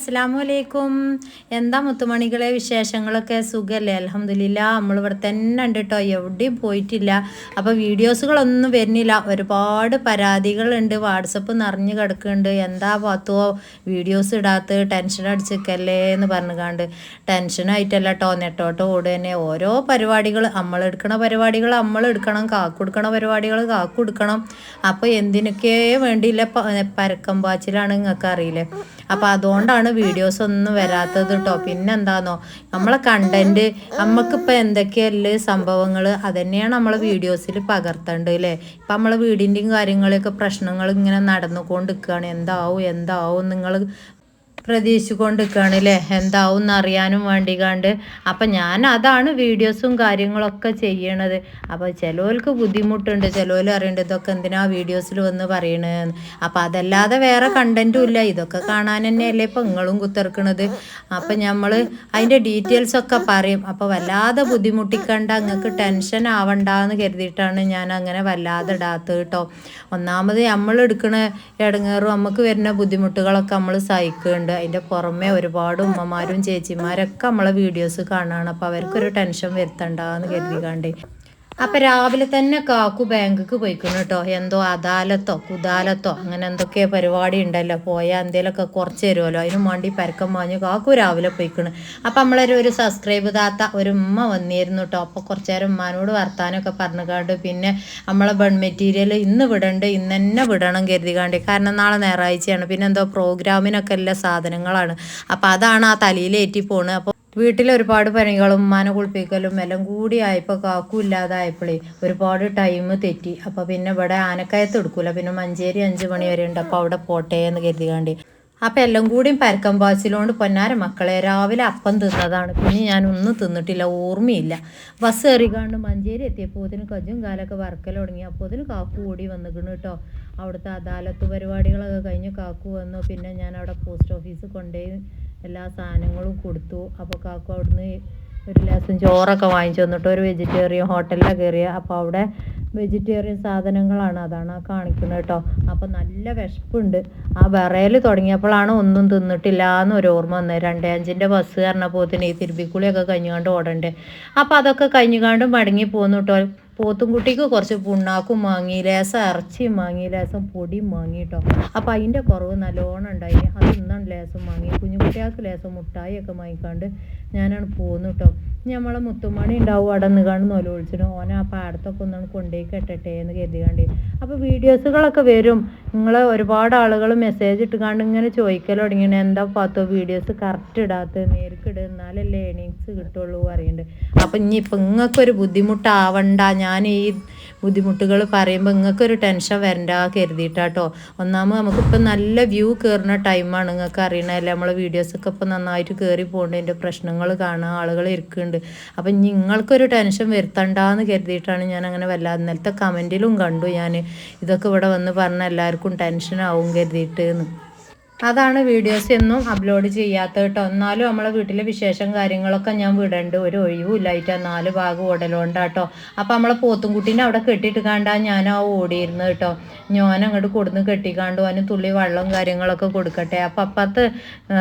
അസ്സാം വലൈക്കും എന്താ മുത്തുമണികളെ വിശേഷങ്ങളൊക്കെ? സുഖമല്ലേ അലഹമില്ല നമ്മളിവിടെ തന്നെ ഉണ്ട് കേട്ടോ എവിടെയും പോയിട്ടില്ല. അപ്പോൾ വീഡിയോസുകളൊന്നും വരുന്നില്ല. ഒരുപാട് പരാതികളുണ്ട്. വാട്സപ്പ് നിറഞ്ഞു കിടക്കുന്നുണ്ട്. എന്താ പാത്തുവോ വീഡിയോസ് ഇടാത്ത ടെൻഷൻ അടിച്ചിക്കല്ലേ എന്ന് പറഞ്ഞുകാണ്ട്. ടെൻഷനായിട്ടല്ല കേട്ടോ നെട്ടോട്ടോ ഓട് തന്നെ ഓരോ പരിപാടികൾ നമ്മൾ എടുക്കണ പരിപാടികൾ നമ്മൾ എടുക്കണം. കാക്കുടുക്കണ പരിപാടികൾ കാക്കുടുക്കണം അപ്പോൾ എന്തിനൊക്കെ വേണ്ടിയില്ല? പരക്കം പാച്ചിലാണ്. നിങ്ങൾക്ക് അറിയില്ലേ അപ്പോൾ അതുകൊണ്ടാണ് വീഡിയോസ് ഒന്നും വരാത്തത് കേട്ടോ പിന്നെ എന്താന്നോ നമ്മളെ കണ്ടന്റ് നമുക്കിപ്പോൾ എന്തൊക്കെയല്ലേ സംഭവങ്ങൾ അതന്നെയാണ് നമ്മളെ വീഡിയോസിൽ പകർത്തേണ്ടത് അല്ലേ ഇപ്പം നമ്മളെ വീടിന്റെയും കാര്യങ്ങളൊക്കെ പ്രശ്നങ്ങൾ ഇങ്ങനെ നടന്നുകൊണ്ടിരിക്കുകയാണ്. എന്താവും എന്താവും നിങ്ങൾ പ്രതീക്ഷിച്ചുകൊണ്ടിരിക്കുകയാണ് അല്ലേ എന്താവും എന്നറിയാനും കണ്ട് അപ്പം ഞാൻ അതാണ് വീഡിയോസും കാര്യങ്ങളൊക്കെ ചെയ്യണത്. അപ്പോൾ ചിലവർക്ക് ബുദ്ധിമുട്ടുണ്ട്. ചിലവർ അറിയേണ്ടത് ഇതൊക്കെ എന്തിനാ വീഡിയോസിൽ വന്ന് പറയണതെന്ന് അപ്പം അതല്ലാതെ വേറെ കണ്ടന്റും ഇല്ല. ഇതൊക്കെ കാണാൻ തന്നെയല്ലേ ഇപ്പം നിങ്ങളും കുത്തിറക്കണത് അപ്പം നമ്മൾ അതിന്റെ ഡീറ്റെയിൽസ് ഒക്കെ പറയും. അപ്പോൾ വല്ലാതെ ബുദ്ധിമുട്ടിക്കണ്ട. നിങ്ങൾക്ക് ടെൻഷൻ ആവണ്ടെന്ന് കരുതിയിട്ടാണ് ഞാൻ അങ്ങനെ വല്ലാതെ ഇടാത്തത് കേട്ടോ. ഒന്നാമത് നമ്മൾ എടുക്കണ ഇടങ്ങേറും നമുക്ക് വരുന്ന ബുദ്ധിമുട്ടുകളൊക്കെ നമ്മൾ സഹിക്കുന്നുണ്ട് അതിന്റെ പുറമെ ഒരുപാട് ഉമ്മമാരും ചേച്ചിമാരൊക്കെ നമ്മളെ വീഡിയോസ് കാണുകയാണ് അപ്പോൾ അവർക്കൊരു ടെൻഷൻ വരുത്തണ്ടെന്ന് കരുതിക്കാണ്ട്. അപ്പം രാവിലെ തന്നെ കാക്കു ബാങ്കിക്ക് പോയിക്കണം കേട്ടോ. എന്തോ അദാലത്തോ കുദാലത്തോ അങ്ങനെ എന്തൊക്കെ പരിപാടി ഉണ്ടല്ലോ. പോയാൽ എന്തേലൊക്കെ കുറച്ച് തരുമല്ലോ അതിനു വേണ്ടി പരക്കം വാങ്ങി കാക്കു രാവിലെ പോയിക്കണു. അപ്പൊ നമ്മളൊരു ഒരു സബ്സ്ക്രൈബ് താത്ത ഒരു ഉമ്മ വന്നിരുന്നു കേട്ടോ. അപ്പൊ കുറച്ചു നേരം ഉമ്മാനോട് വർത്താനമൊക്കെ പറഞ്ഞുകാണ്ട് പിന്നെ നമ്മളെ ബൺ മെറ്റീരിയൽ ഇന്ന് വിടണ്ട് ഇന്ന് തന്നെ വിടണം കരുതികാണ്ട് കാരണം നാളെ ഞായറാഴ്ചയാണ്. പിന്നെ എന്തോ പ്രോഗ്രാമിനൊക്കെ എല്ലാ സാധനങ്ങളാണ്. അപ്പൊ അതാണ് ആ തലയിലേറ്റി പോണ്. അപ്പോൾ വീട്ടിൽ ഒരുപാട് പണികളും കുളിപ്പിക്കലും എല്ലാം കൂടി ആയപ്പോൾ കാക്കും ഇല്ലാതായപ്പോഴേ ഒരുപാട് ടൈം തെറ്റി. അപ്പോൾ പിന്നെ ഇവിടെ ആനക്കയത്ത് എടുക്കൂല. പിന്നെ മഞ്ചേരി അഞ്ച് മണി വരെ ഉണ്ട്. അപ്പോൾ അവിടെ പോട്ടെ എന്ന് കരുതികാണ്ട്. അപ്പം എല്ലാം കൂടിയും പരക്കം പാച്ചിലോണ്ട് പൊന്നാര മക്കളെ രാവിലെ അപ്പം തിന്നതാണ്. പിന്നെ ഞാൻ ഒന്നും തിന്നിട്ടില്ല ഓർമ്മയില്ല. ബസ് കയറിക്കാണ്ട് മഞ്ചേരി എത്തിയപ്പോൾ ഇതിന് കജും കാലൊക്കെ വറക്കൽ തുടങ്ങി. അപ്പോൾ ഇതിന് കാക്കു കൂടി വന്നിക്കണ് കേട്ടോ അവിടുത്തെ അദാലത്ത് പരിപാടികളൊക്കെ കഴിഞ്ഞ് കാക്കു വന്നു. പിന്നെ ഞാൻ അവിടെ പോസ്റ്റ് ഓഫീസ് കൊണ്ടുപോയി എല്ലാ സാധനങ്ങളും കൊടുത്തു. അപ്പോൾ കാക്കു അവിടുന്ന് ഒരു ലാസം ചോറൊക്കെ വാങ്ങിച്ചു വന്നിട്ട് ഒരു വെജിറ്റേറിയൻ ഹോട്ടലിലാണ് കയറിയ അപ്പോൾ അവിടെ വെജിറ്റേറിയൻ സാധനങ്ങളാണ് അതാണ് കാണിക്കുന്നത് കേട്ടോ. അപ്പോൾ നല്ല വിശപ്പുണ്ട്. ആ വിറയൽ തുടങ്ങിയപ്പോഴാണ് ഒന്നും തിന്നിട്ടില്ല എന്നൊരു ഓർമ്മ വന്നത് രണ്ടേ അഞ്ചിന്റെ ബസ് കയറണപ്പോത്തിന് ഈ തിരുപ്പിക്കുളിയൊക്കെ കഴിഞ്ഞുകൊണ്ട് ഓടണ്ടേ. അപ്പോൾ അതൊക്കെ കഴിഞ്ഞുകൊണ്ട് മടങ്ങി പോന്നു കേട്ടോ. പോത്തുംകുട്ടിക്ക് കുറച്ച് പുണ്ണാക്കും വാങ്ങി ലേസം ഇറച്ചിയും വാങ്ങി ലേസം പൊടിയും വാങ്ങി കേട്ടോ അതിന്റെ കുറവ് നല്ലോണം ഉണ്ടായി. അത് ഇന്നാണ് ലേസം വാങ്ങി കുഞ്ഞുകുട്ടികൾക്ക് ലേസം മുട്ടായി ഒക്കെ വാങ്ങിക്കാണ്ട് ഞാനാണ് പോകുന്നു കേട്ടോ നമ്മളെ മുത്തുമണി ഉണ്ടാവും അവിടെ നിന്ന് കാണുന്ന ഓല വിളിച്ചിട്ട് ഓനെ ആ പാടത്തൊക്കെ ഒന്നാണ് കൊണ്ടുപോയി കെട്ടട്ടെ എന്ന് കരുതികാണ്ട് അപ്പോൾ വീഡിയോസുകളൊക്കെ വരും. നിങ്ങൾ ഒരുപാട് ആളുകൾ മെസ്സേജ് ഇട്ടുകാണ്ട് ഇങ്ങനെ ചോദിക്കൽ തുടങ്ങിയാണ് എന്താ പാത്തോ? വീഡിയോസ് കറക്റ്റ് ഇടാത്ത? നേരിട്ട് എന്നാലല്ലേ ഏണിങ്സ് കിട്ടുള്ളൂ പറയുന്നുണ്ട് അപ്പം ഇനി ഇപ്പം നിങ്ങൾക്കൊരു ബുദ്ധിമുട്ടാവണ്ട. ഞാൻ ഈ ബുദ്ധിമുട്ടുകൾ പറയുമ്പോൾ നിങ്ങൾക്ക് ഒരു ടെൻഷൻ വരണ്ട കരുതിയിട്ടാട്ടോ ഒന്നാമത് നമുക്കിപ്പോൾ നല്ല വ്യൂ കയറുന്ന ടൈമാണ് നിങ്ങൾക്ക് അറിയണമല്ലേ നമ്മളെ വീഡിയോസൊക്കെ ഇപ്പോൾ നന്നായിട്ട് കയറി പോകേണ്ടതിന്റെ പ്രശ്നങ്ങൾ കാണുക ആളുകൾ ഇരിക്കുന്നുണ്ട് അപ്പം നിങ്ങൾക്കൊരു ടെൻഷൻ വരുത്തണ്ടെന്ന് കരുതിയിട്ടാണ് ഞാൻ അങ്ങനെ വല്ലാതെ നേരത്തെ കമന്റിലും കണ്ടു ഞാൻ ഇതൊക്കെ ഇവിടെ വന്ന് പറഞ്ഞ എല്ലാവർക്കും ടെൻഷൻ ആവും കരുതിയിട്ട് എന്ന് അതാണ് വീഡിയോസ് എന്നും അപ്ലോഡ് ചെയ്യാത്ത കേട്ടോ. എന്നാലും നമ്മളെ വീട്ടിലെ വിശേഷം കാര്യങ്ങളൊക്കെ ഞാൻ വിടണ്ട്. ഒരു ഒഴിവുമില്ലായിട്ട് നാല് ഭാഗം ഓടലുകൊണ്ടാട്ടോ അപ്പം നമ്മളെ പോത്തുംകുട്ടീനെ അവിടെ കെട്ടിയിട്ട് കണ്ടാ ഞാൻ ആ ഓടിയിരുന്നു കേട്ടോ. ഞാൻ അങ്ങോട്ട് കൊടുന്ന് കെട്ടിക്കാണ്ട് അതിന് തുള്ളി വെള്ളവും കാര്യങ്ങളൊക്കെ കൊടുക്കട്ടെ. അപ്പം അപ്പുറത്ത്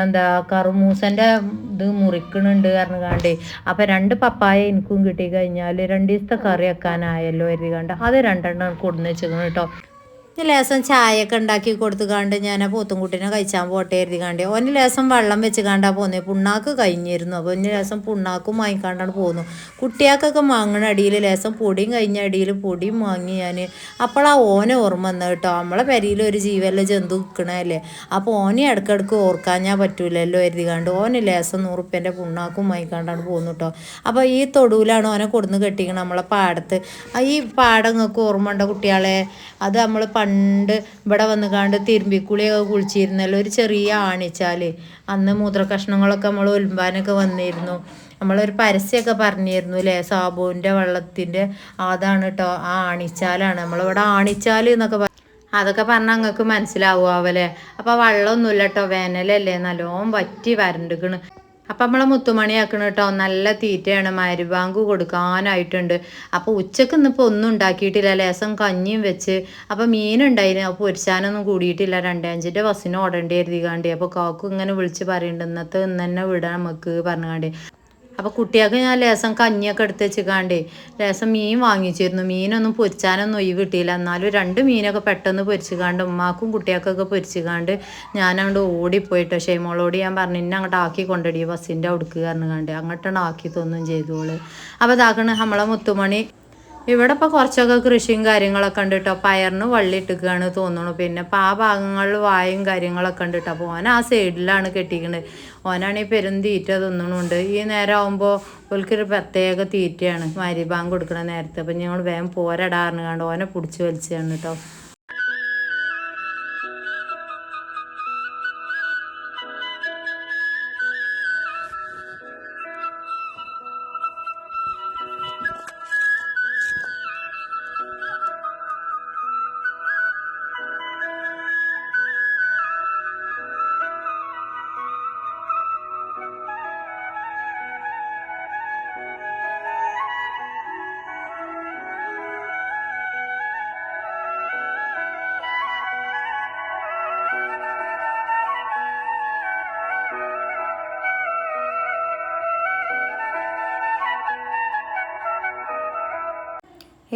എന്താ കറുമൂസന്റെ ഇത് മുറിക്കണുണ്ട് കാരണം കണ്ടേ അപ്പം രണ്ട് പപ്പായ എനിക്കും കിട്ടി കഴിഞ്ഞാൽ രണ്ട് ദിവസത്തെ കറി വെക്കാനായല്ലോ എഴുതി കണ്ട അത് രണ്ടെണ്ണം കൊടുന്ന് വെച്ചിരിക്കണം കേട്ടോ. ലേസം ചായയൊക്കെ ഉണ്ടാക്കി കൊടുത്തു കണ്ട് ഞാൻ ആ പോത്തുംകുട്ടീനെ കഴിച്ചാൻ പോട്ടെ എഴുതി കണ്ടെ. ഓന് ലേസം വെള്ളം വെച്ച് കാണ്ടാ പോന്നേ. പുണ്ണാക്ക് കഴിഞ്ഞിരുന്നു. അപ്പോൾ ഒന്ന് ലേസം പുണ്ണാക്കും വാങ്ങിക്കാണ്ടാണ് പോകുന്നു കുട്ടിയാക്കൊക്കെ വാങ്ങണ അടിയിൽ ലേസം പൊടിയും കഴിഞ്ഞ അടിയിൽ പൊടിയും വാങ്ങി ഞാൻ അപ്പോഴാ ഓനെ ഓർമ്മ വന്നത് കേട്ടോ. നമ്മളെ പെരിയിൽ ഒരു ജീവല്ല ജന്തു നിൽക്കണല്ലേ അപ്പോൾ ഓനെ ഇടയ്ക്കിടയ്ക്ക് ഓർക്കാഞ്ഞാൽ പറ്റൂലല്ലോ എഴുതി കാണ്ട്. ഓന് ലേസം നൂറുപ്യന്റെ പുണ്ണാക്കും വാങ്ങിക്കാണ്ടാണ് പോകുന്നു കേട്ടോ അപ്പോൾ ഈ തൊടുവിലാണ് ഓനെ കൊടുന്ന് കെട്ടിക്കണം നമ്മളെ പാടത്ത്. ഈ പാടങ്ങൾക്ക് ഓർമ്മ ഉണ്ടോ കുട്ടികളെ അത് നമ്മൾ പണ്ട് പണ്ട് ഇവിടെ വന്ന് കണ്ട് തിരുമ്പിക്കുളിയൊക്കെ കുളിച്ചിരുന്നല്ലോ. ഒരു ചെറിയ ആണിച്ചാൽ അന്ന് മൂത്ര കഷ്ണങ്ങളൊക്കെ നമ്മൾ ഒലുമ്പാനൊക്കെ വന്നിരുന്നു. നമ്മളൊരു പരസ്യമൊക്കെ പറഞ്ഞിരുന്നു അല്ലേ സാബുവിന്റെ വെള്ളത്തിന്റെ അതാണ് കേട്ടോ ആ ആണിച്ചാലാണ്. നമ്മളിവിടെ ആണിച്ചാൽ എന്നൊക്കെ അതൊക്കെ പറഞ്ഞാൽ നിങ്ങൾക്ക് അവലെ അപ്പോൾ വെള്ളമൊന്നുമില്ല കേട്ടോ വേനലല്ലേ? നല്ലോണം വറ്റി വരണ്ടുക്കണ്. അപ്പം നമ്മളെ മുത്തുമണി ആക്കണ കേട്ടോ നല്ല തീറ്റയാണ്. മരുവാങ്ക് കൊടുക്കാനായിട്ടുണ്ട്. അപ്പോൾ ഉച്ചയ്ക്ക് ഇന്നിപ്പോൾ ഒന്നും ഉണ്ടാക്കിയിട്ടില്ല. ലേസം കഞ്ഞിയും വെച്ച്. അപ്പോൾ മീനുണ്ടായിരുന്നു അപ്പോൾ പൊരിച്ചാനൊന്നും കൂടിയിട്ടില്ല. രണ്ടേ ബസ്സിന് ഓടേണ്ടി കരുതികാണ്ടി. അപ്പോൾ കാക്കു ഇങ്ങനെ വിളിച്ച് പറയുന്നുണ്ട് ഇന്നത്തെ ഇന്ന് തന്നെ വിടാം നമുക്ക് പറഞ്ഞുകാണ്ടി അപ്പോൾ കുട്ടികൾക്ക് ഞാൻ ലേസം കഞ്ഞിയൊക്കെ എടുത്ത് വെച്ചിക്കാണ്ടേ ലേസം മീൻ വാങ്ങിച്ചിരുന്നു. മീനൊന്നും പൊരിച്ചാനൊന്നും ഒഴിവ് കിട്ടിയില്ല. എന്നാലും രണ്ട് മീനൊക്കെ പെട്ടെന്ന് പൊരിച്ചുകാണ്ട് ഉമ്മാക്കും കുട്ടികൾക്കൊക്കെ പൊരിച്ചുകാണ്ട് ഞാനങ്ങോട്ട് ഓടിപ്പോയിട്ടോ ഷെയ്മോളോട് ഞാൻ പറഞ്ഞു ഇന്നെ അങ്ങോട്ട് ആക്കി കൊണ്ടടി ബസ്സിന്റെ ഉടുക്കുക പറഞ്ഞു കണ്ട് അങ്ങോട്ടാണ് ആക്കി തോന്നും ചെയ്തോൾ അപ്പോൾ ഇതാക്കണ നമ്മളെ മുത്തുമണി ഇവിടെ ഇപ്പോൾ കുറച്ചൊക്കെ കൃഷിയും കാര്യങ്ങളൊക്കെ ഉണ്ട് കേട്ടോ പയറിന് വള്ളി ഇട്ടിക്കുകയാണ് തോന്നുന്നു പിന്നെ ഇപ്പോൾ ആ ഭാഗങ്ങളിൽ വായും കാര്യങ്ങളൊക്കെ ഉണ്ട് കേട്ടോ അപ്പോൾ ഓൻ ആ സൈഡിലാണ് കെട്ടിക്കുന്നത് ഓനാണ് ഈ പെരും തീറ്റ തിന്നണുണ്ട്. ഈ നേരം ആകുമ്പോൾ ഓൽക്കൊരു പ്രത്യേക തീറ്റയാണ് മരിബാങ്ക് കൊടുക്കണ നേരത്തെ. അപ്പം ഞങ്ങൾ വേഗം പോരടാറിന് കണ്ട് ഓനെ പിടിച്ച് വലിച്ചാണ് കേട്ടോ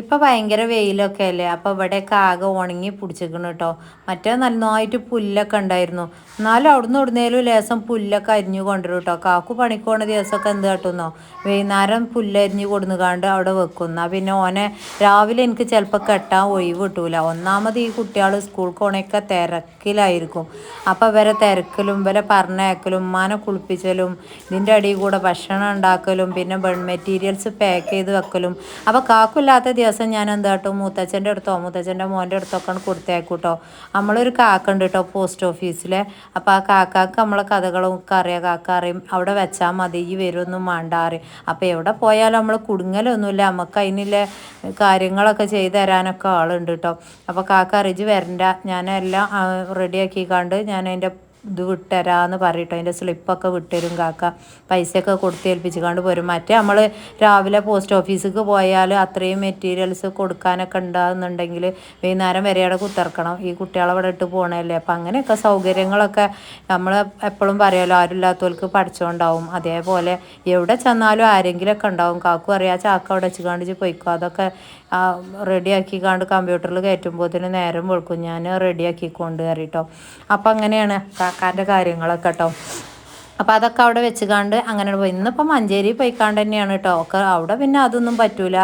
ഇപ്പം ഭയങ്കര വെയിലൊക്കെ അല്ലേ അപ്പോൾ ഇവിടെയൊക്കെ ആകെ ഉണങ്ങി പിടിച്ചിരിക്കണം കേട്ടോ മറ്റേ നന്നായിട്ട് പുല്ലൊക്കെ ഉണ്ടായിരുന്നു. എന്നാലും അവിടുന്ന് ഇവിടുന്നേലും ലേസം പുല്ലൊക്കെ അരിഞ്ഞു കൊണ്ടുവരും കേട്ടോ കാക്കു പണിക്ക് പോണ ദിവസമൊക്കെ എന്ത് കാട്ടുന്നോ? വൈകുന്നേരം പുല്ലരിഞ്ഞ് കൊടുന്നു കാണ്ട് അവിടെ വെക്കുന്ന പിന്നെ ഓനെ രാവിലെ എനിക്ക് ചിലപ്പോൾ കെട്ടാൻ ഒഴിവ് കിട്ടൂല. ഒന്നാമത് ഈ കുട്ടികൾ സ്കൂൾ പോണയൊക്കെ തിരക്കിലായിരിക്കും. അപ്പോൾ ഇവരെ തിരക്കലും ഇവരെ പറഞ്ഞയക്കലും ഉമ്മാനെ കുളിപ്പിച്ചലും ഇതിന്റെ അടിയിൽ കൂടെ ഭക്ഷണം ഉണ്ടാക്കലും പിന്നെ ബൺ മെറ്റീരിയൽസ് പാക്ക് ചെയ്ത് വെക്കലും. അപ്പോൾ കാക്കില്ലാത്ത ദിവസം ഞാൻ എന്താ കേട്ടോ മൂത്തച്ഛന്റെ അടുത്തോ മൂത്തച്ഛന്റെ മോന്റെ അടുത്തൊക്കെ കൊടുത്തേക്കൂട്ടോ. നമ്മളൊരു കാക്ക ഉണ്ട് കേട്ടോ പോസ്റ്റ് ഓഫീസിലെ. അപ്പോൾ ആ കാക്കാക്ക് നമ്മളെ കഥകളും ഒക്കെ അറിയാം കാക്ക അറിയും അവിടെ വെച്ചാൽ മതി ഈ വരുമൊന്നും മാണ്ടാറി അപ്പോൾ എവിടെ പോയാലും നമ്മൾ കുടുങ്ങലൊന്നുമില്ല. നമുക്ക് അതിനുള്ള കാര്യങ്ങളൊക്കെ ചെയ്തു തരാനൊക്കെ ആളുണ്ട് കേട്ടോ അപ്പോൾ കാക്ക അറിയിച്ച് വരണ്ട. ഞാനെല്ലാം റെഡിയാക്കി കണ്ട് ഞാൻ അതിന്റെ ഇത് വിട്ടരാന്ന് പറയട്ടോ അതിന്റെ സ്ലിപ്പൊക്കെ വിട്ടരും കാക്ക. പൈസയൊക്കെ കൊടുത്ത് ഏൽപ്പിച്ച് കണ്ട് പോരും. മറ്റേ നമ്മൾ രാവിലെ പോസ്റ്റ് ഓഫീസിലേക്ക് പോയാൽ അത്രയും മെറ്റീരിയൽസ് കൊടുക്കാനൊക്കെ ഉണ്ടാകുന്നുണ്ടെങ്കിൽ വൈകുന്നേരം വരെ അവിടെ കുത്തിറക്കണം. ഈ കുട്ടികളെ അവിടെ ഇട്ട് പോകണല്ലേ അപ്പം അങ്ങനെയൊക്കെ സൗകര്യങ്ങളൊക്കെ നമ്മൾ എപ്പോഴും പറയുമല്ലോ ആരുമില്ലാത്തവർക്ക് പഠിച്ചുകൊണ്ടാവും അതേപോലെ എവിടെ ചെന്നാലും ആരെങ്കിലുമൊക്കെ ഉണ്ടാവും. കാക്കു അറിയാം ചാക്ക അവിടെ വെച്ച് കാണിച്ച് പോയിക്കോ. അതൊക്കെ റെഡിയാക്കി കണ്ട് കമ്പ്യൂട്ടറിൽ കയറ്റുമ്പോഴത്തേന് നേരം വെളുക്കും. ഞാൻ റെഡിയാക്കി കൊണ്ട് കയറിട്ടോ അപ്പം അങ്ങനെയാണ്. കാക്കാന്റെ കാര്യങ്ങളൊക്കെ കേട്ടോ അപ്പോൾ അതൊക്കെ അവിടെ വെച്ച് കണ്ട് അങ്ങനെ പോയി. ഇന്നിപ്പോൾ മഞ്ചേരി പോയിക്കാണ്ട് തന്നെയാണ് കേട്ടോ ഒക്കെ അവിടെ പിന്നെ അതൊന്നും പറ്റൂല.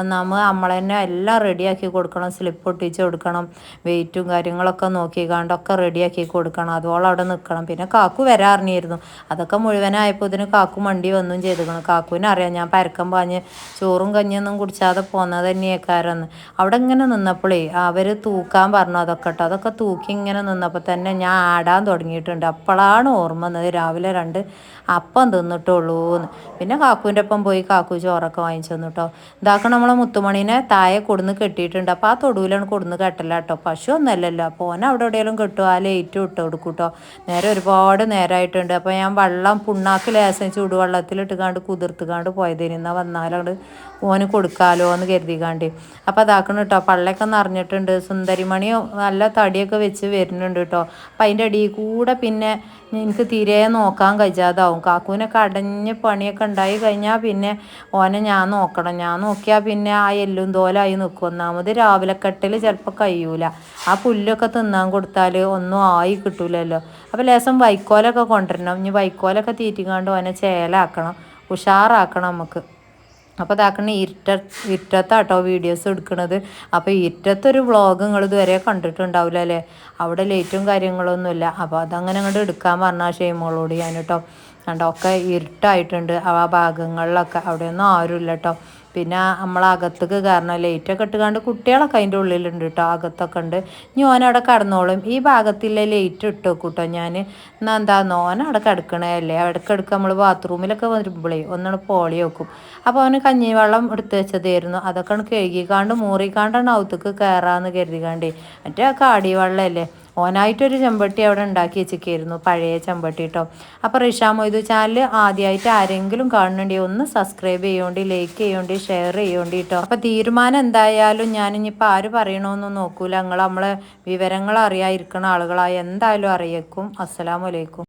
ഒന്നാമത് നമ്മൾ തന്നെ എല്ലാം റെഡിയാക്കി കൊടുക്കണം. സ്ലിപ്പ് ഒട്ടിച്ച് കൊടുക്കണം. വെയിറ്റും കാര്യങ്ങളൊക്കെ നോക്കി കണ്ടൊക്കെ റെഡിയാക്കി കൊടുക്കണം. അതുപോലെ അവിടെ നിൽക്കണം പിന്നെ കാക്കു വരാറിഞ്ഞിരുന്നു. അതൊക്കെ മുഴുവനായപ്പോൾ ഇതിന് കാക്കു മണ്ടി വന്നും ചെയ്തിരിക്കണം കാക്കുവിനെ അറിയാം. ഞാൻ പരക്കം പാഞ്ഞ് ചോറും കഞ്ഞിയൊന്നും കുടിച്ചാതെ പോന്നത് തന്നെയേക്കാരെന്ന്. അവിടെ ഇങ്ങനെ നിന്നപ്പോഴേ അവർ തൂക്കാൻ പറഞ്ഞു. അതൊക്കെ കേട്ടോ. അതൊക്കെ തൂക്കി ഇങ്ങനെ നിന്നപ്പോൾ തന്നെ ഞാൻ ആടാൻ തുടങ്ങിയിട്ടുണ്ട്. അപ്പോഴാണ് ഓർമ്മ വന്നത്. രാവിലെ രണ്ട് അപ്പം തിന്നിട്ടുള്ളൂ എന്ന് പിന്നെ കാക്കുവിന്റെ ഒപ്പം പോയി കാക്കു ചോറൊക്കെ വാങ്ങിച്ചു തന്നു കേട്ടോ ഇതാക്കണം നമ്മളെ മുത്തുമണീനെ താഴെ കൊടുന്ന് കെട്ടിയിട്ടുണ്ട്. അപ്പോൾ ആ തൊടുവിലാണ് കൊടുന്ന് കെട്ടല കേട്ടോ പശു ഒന്നല്ലല്ലോ അപ്പോൾ ഓൻ അവിടെ എവിടെയെങ്കിലും കെട്ടും. ആ ലൈറ്റ് ഇട്ട് കൊടുക്കും കേട്ടോ നേരെ ഒരുപാട് നേരമായിട്ടുണ്ട് അപ്പോൾ ഞാൻ വെള്ളം പുണ്ണാക്ക് ലേസം ചൂടുവെള്ളത്തിലിട്ട് കാണ്ട് കുതിർത്ത് കാണ്ട് പോയതിന്. എന്നാൽ വന്നാലങ്ങട് ഓന് കൊടുക്കാലോ എന്ന് കരുതിക്കാണ്ട്. അപ്പോൾ അതാക്കണം കേട്ടോ പള്ളയൊക്കെ നിറഞ്ഞിട്ടുണ്ട്. സുന്ദരിമണി നല്ല തടിയൊക്കെ വെച്ച് വരുന്നുണ്ട് കേട്ടോ അപ്പം അതിന്റെ അടിയിൽ കൂടെ പിന്നെ എനിക്ക് തീരെ നോക്കാൻ കഴിയാതാവും. കാക്കൂനൊക്കെ അടഞ്ഞ് പണിയൊക്കെ ഉണ്ടായി കഴിഞ്ഞാൽ പിന്നെ ഓനെ ഞാൻ നോക്കണം. ഞാൻ നോക്കിയാൽ പിന്നെ ആ എല്ലും തോലായി നിൽക്കും ഒന്നാമത് രാവിലെ കട്ടിൽ ചിലപ്പോൾ കഴിയൂല. ആ പുല്ലൊക്കെ തിന്നാൻ കൊടുത്താൽ ഒന്നും ആയി കിട്ടൂലല്ലോ. അപ്പോൾ ലേശം വൈക്കോലൊക്കെ കൊണ്ടുവരണം. ഇനി വൈക്കോലൊക്കെ തീറ്റിക്കാണ്ട് ഓനെ ചേലാക്കണം. ഉഷാറാക്കണം നമുക്ക്. അപ്പോൾ ഇതാക്കണ ഇരുട്ട ഇരുട്ടത്താട്ടോ വീഡിയോസ് എടുക്കുന്നത് അപ്പോൾ ഇരുട്ടത്തൊരു വ്ളോഗ് നിങ്ങൾ ഇതുവരെ കണ്ടിട്ടുണ്ടാവില്ല അല്ലേ അവിടെ ലൈറ്റും കാര്യങ്ങളൊന്നുമില്ല. അപ്പോൾ അതങ്ങനെ അങ്ങോട്ട് എടുക്കാൻ പറഞ്ഞാൽ ഷെയ്മോളോട് ഞാൻ കേട്ടോ. കണ്ടോ? ഒക്കെ ഇരുട്ടായിട്ടുണ്ട് ആ ഭാഗങ്ങളിലൊക്കെ. അവിടെയൊന്നും ആരുമില്ല കേട്ടോ. പിന്നെ നമ്മളകത്തേക്ക് കയറണം ലൈറ്റൊക്കെ ഇട്ടുകൊണ്ട് കുട്ടികളൊക്കെ അതിന്റെ ഉള്ളിലുണ്ട് കേട്ടോ അകത്തൊക്കെ ഉണ്ട്. ഞാനവിടെ കടന്നോളും. ഈ ഭാഗത്തിലെ ലൈറ്റ് ഇട്ട് വെക്കൂട്ടോ ഞാൻ എന്നാ എന്താ ഓൻ അവിടെ കിടക്കണേ അവിടെ കിടക്കുക നമ്മൾ ബാത്റൂമിലൊക്കെ വരുമ്പോഴേ ഒന്നാണ് പോളി വെക്കും. അപ്പോൾ അവന് കഞ്ഞിവെള്ളം എടുത്ത് വെച്ചതായിരുന്നു. അതൊക്കെ കഴുകിക്കാണ്ട് മൂറിക്കാണ്ടാണ് അകത്തേക്ക് കയറാന്ന് കരുതിക്കാണ്ടേ. മറ്റേ കാടി വെള്ളമല്ലേ ഓനായിട്ടൊരു ചെമ്പട്ടി അവിടെ ഉണ്ടാക്കി വെച്ചിരിക്കായിരുന്നു പഴയ ചെമ്പട്ടി കേട്ടോ അപ്പോൾ റിഷാ മൊയ്തു ചാനൽ ആദ്യമായിട്ട് ആരെങ്കിലും കാണുന്നുണ്ടെങ്കിൽ ഒന്ന് സബ്സ്ക്രൈബ് ചെയ്യോണ്ടി ലൈക്ക് ചെയ്യോണ്ടി ഷെയർ ചെയ്യോണ്ടി കേട്ടോ അപ്പോൾ തീരുമാനം എന്തായാലും ഞാനിപ്പോൾ ആര് പറയണമെന്നൊന്നും നോക്കൂല. നിങ്ങൾ നമ്മളെ വിവരങ്ങൾ അറിയാതിരിക്കണ ആളുകളായ എന്തായാലും അറിയിക്കും. അസ്സലാമലൈക്കും